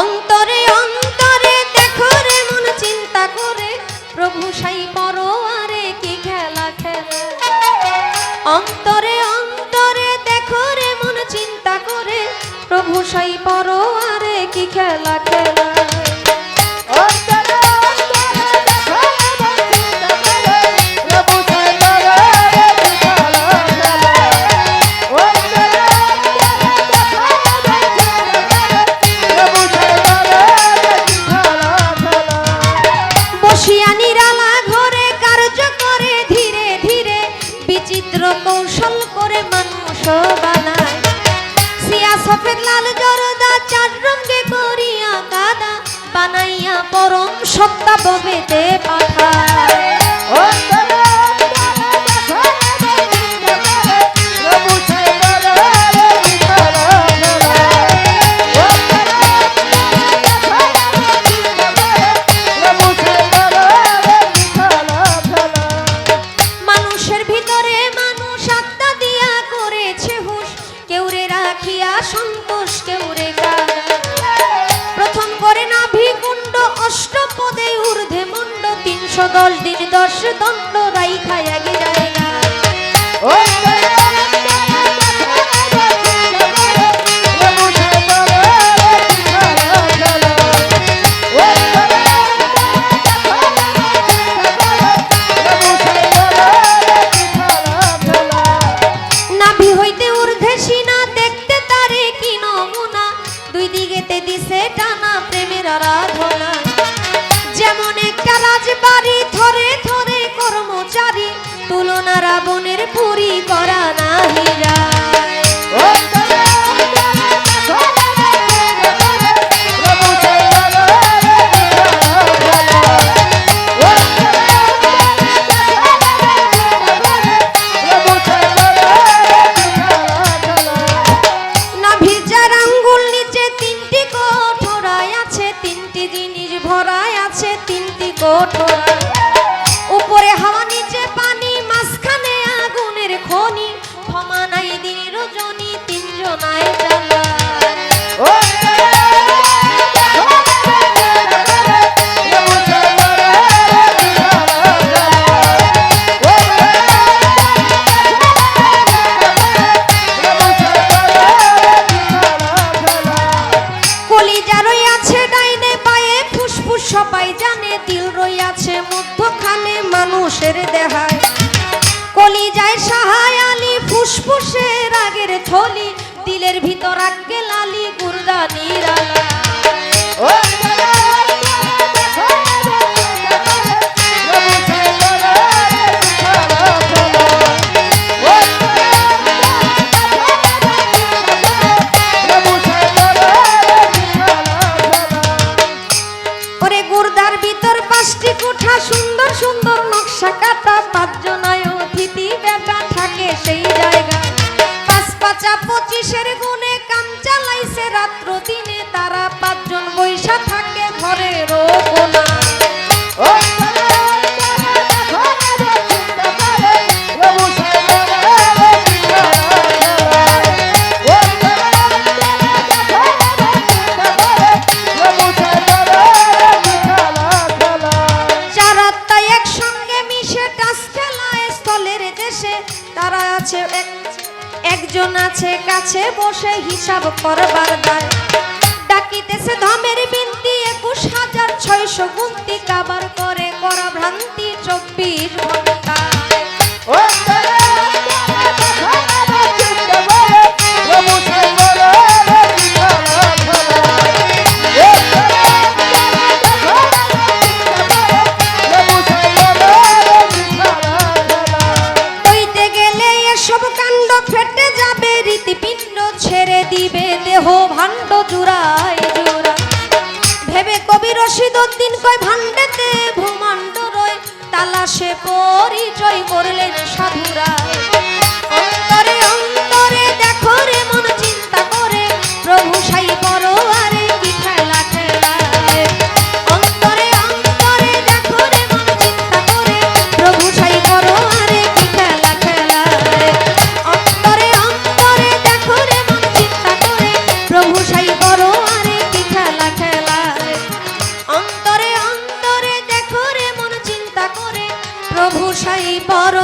অন্তরে অন্তরে দেখো রে মন চিন্তা করে। প্রভু সাই পরোয়ারে কি খেলা খেলা? অন্তরে অন্তরে দেখো রে মন চিন্তা করে। প্রভু সাই পরোয়ারে কি খেলা খেলা? সত্তা ববেতে পাঠায়। দশ দণ্ড রাই খায়া নমুনা? দুই দিকেতে দিছে টানা প্রেমের আরাধনা। যেমন একটা রাজবাড়ি তুলনা রাবণের পুরী করা নাভির নিচে তিনটি কোঠরায় জিনিস ভরায় আছে তিনটি কোঠরা সবাই জানে তিল রইয়াছে মধ্যখানে মানুষের দেহায়। কলি যায় সাহায় আলি ফুসফুসের আগের থলি দিলের ভিতর আগে লালি গুর্দা নিরালা আছে এক, একজন আছে কাছে, বসে হিসাব করবার দায়। ডাকিতেছে ধমের বিনতি, একুশ হাজার ছয়শো গুন্তি কাবার ফেটে যাবে, রীতিপিণ্ড ছেড়ে দিবে, দেহ ভাণ্ড জুড়াই জুড়া। ভেবে কবি রশিদ উদ্দিন কয় ভাণ্ডেতে ভূমাণ্ড রয়, তালাশে পরিচয় করলেন গোসাই বড়